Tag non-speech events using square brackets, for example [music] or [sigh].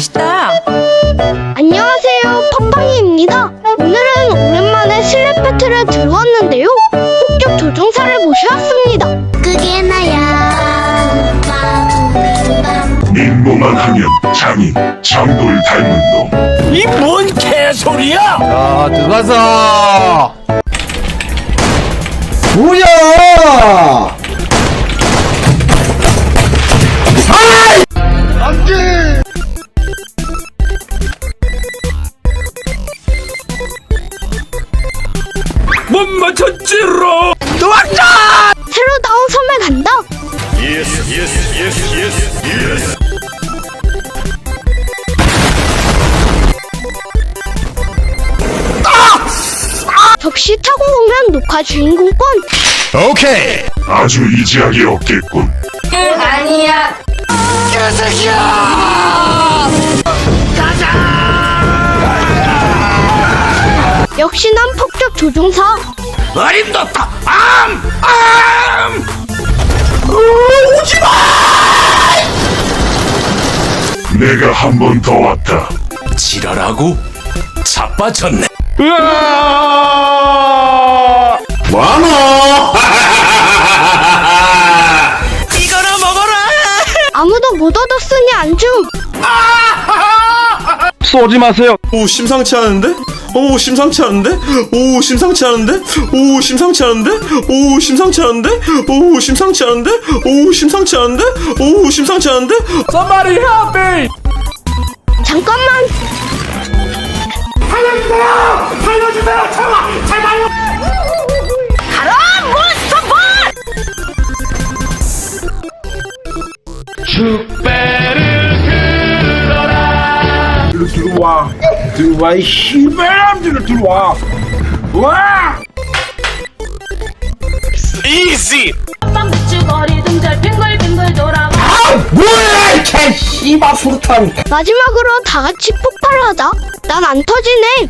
멋있다. 안녕하세요, 팡팡이입니다. 오늘은 오랜만에 실내 배틀에 들어왔는데요. 폭격 조종사를 모셔왔습니다. 그게 나야. 임무만 하면 장인, 장돌 닮은 놈. 이 뭔 개소리야! 자, 들어가서! 뭐야! 못 맞췄지로 도망쳐! 새로 나온 선물 간다. 예스 예스 예스 예스 예스 역시 타고 오면 녹화 주인공권. 오케이 아주 이지하게 없겠군. 그 아니야. 개새끼야! 역시 난 폭격 조종사. 어림도다! 암! 암! 내가 한 번 더 왔다. 지랄하고 자빠졌네. 뭐하노? [laughs] 이거나 먹어라! 아무도 못 얻었으니 안 줌. 쏘지 마세요! 오 심상치 않은데? 오 심상치 않은데? 오 심상치 않은데? 오 심상치 않은데? 오 심상치 않은데? 오 심상치 않은데? 오 심상치 않은데? 오 심상치 않은데? Somebody help me! 잠깐만. 들어와! 들어와, 이 씨발람들을 들어와! 와! Easy! 빵주거리 등절 빙글빙글 돌아가 뭐야, 이개 씨발 수류탄! 마지막으로 다 같이 폭발하자. 난 안 터지네.